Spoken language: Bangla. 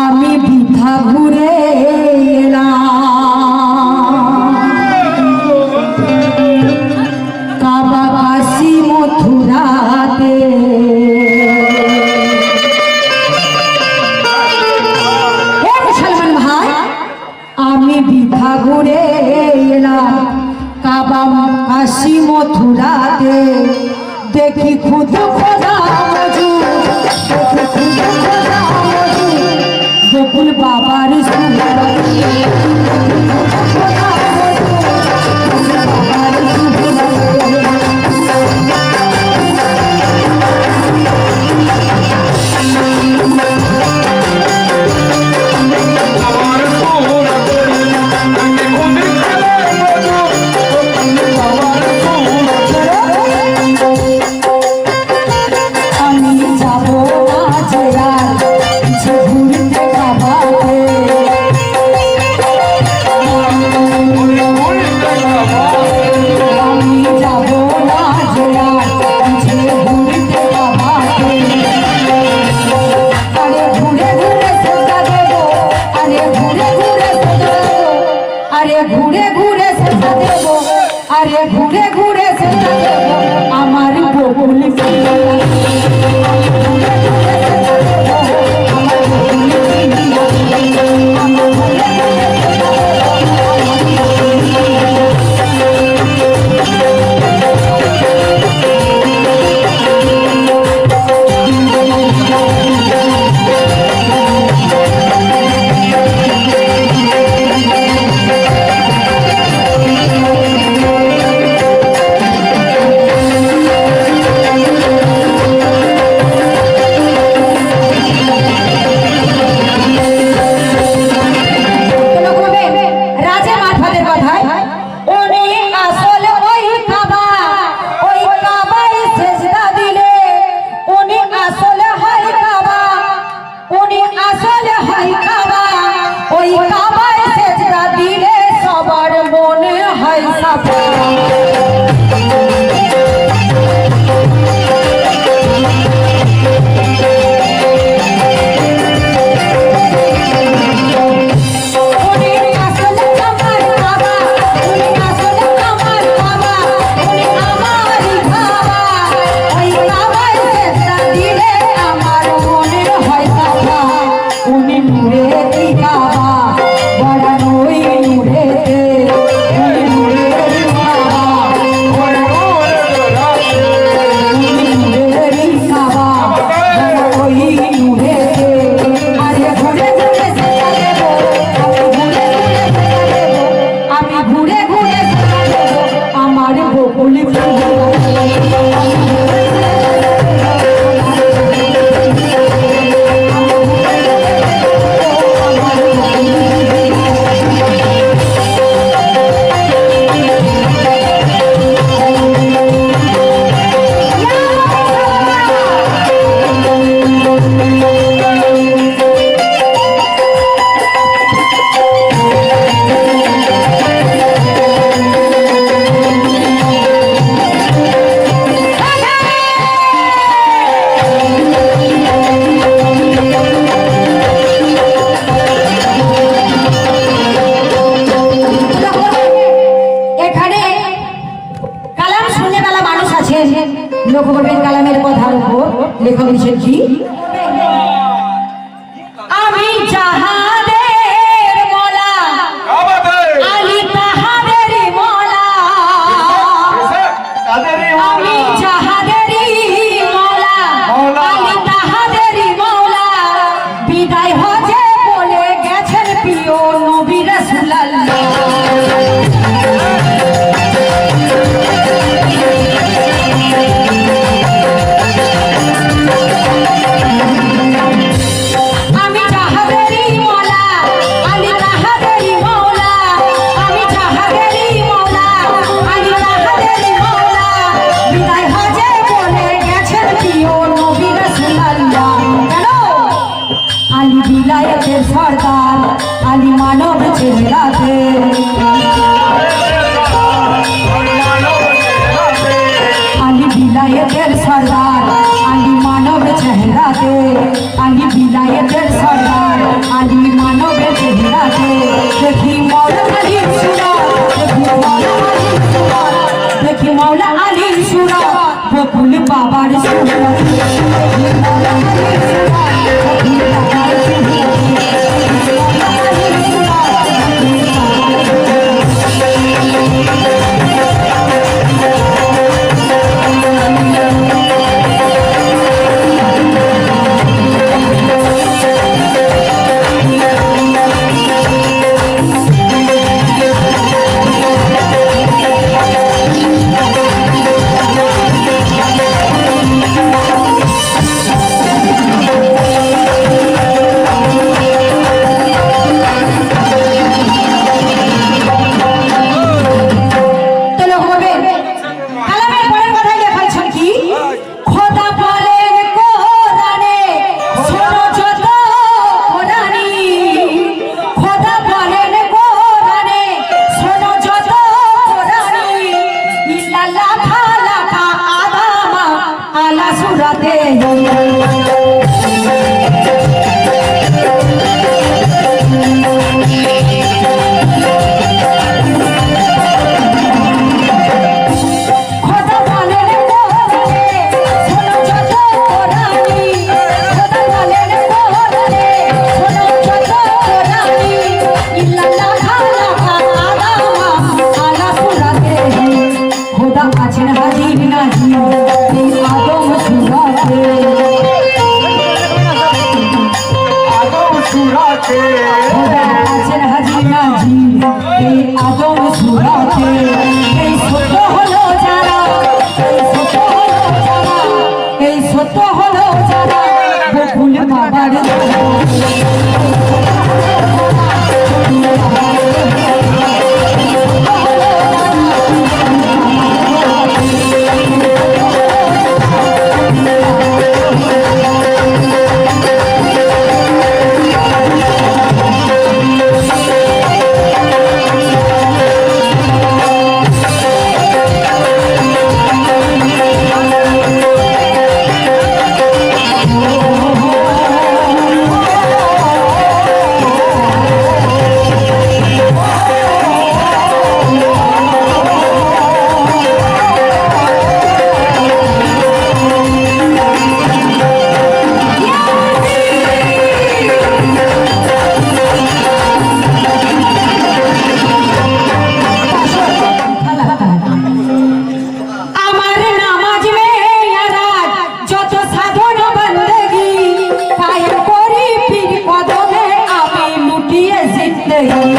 আমি বৃথা ঘুরে কাবা কাশি মথুরাতে। মুসলমান ভাই, আমি ঘুরে কাবা দেখি খুদ দেখি খুদ খোদা गोकुल बाबा रे घूरे घूरे से देव। अरे घूरे घूरे से देव। हमारी बबुल से Yeah. মাওলা আলীর সুরা বকুল বাবার সুরা தேவம் है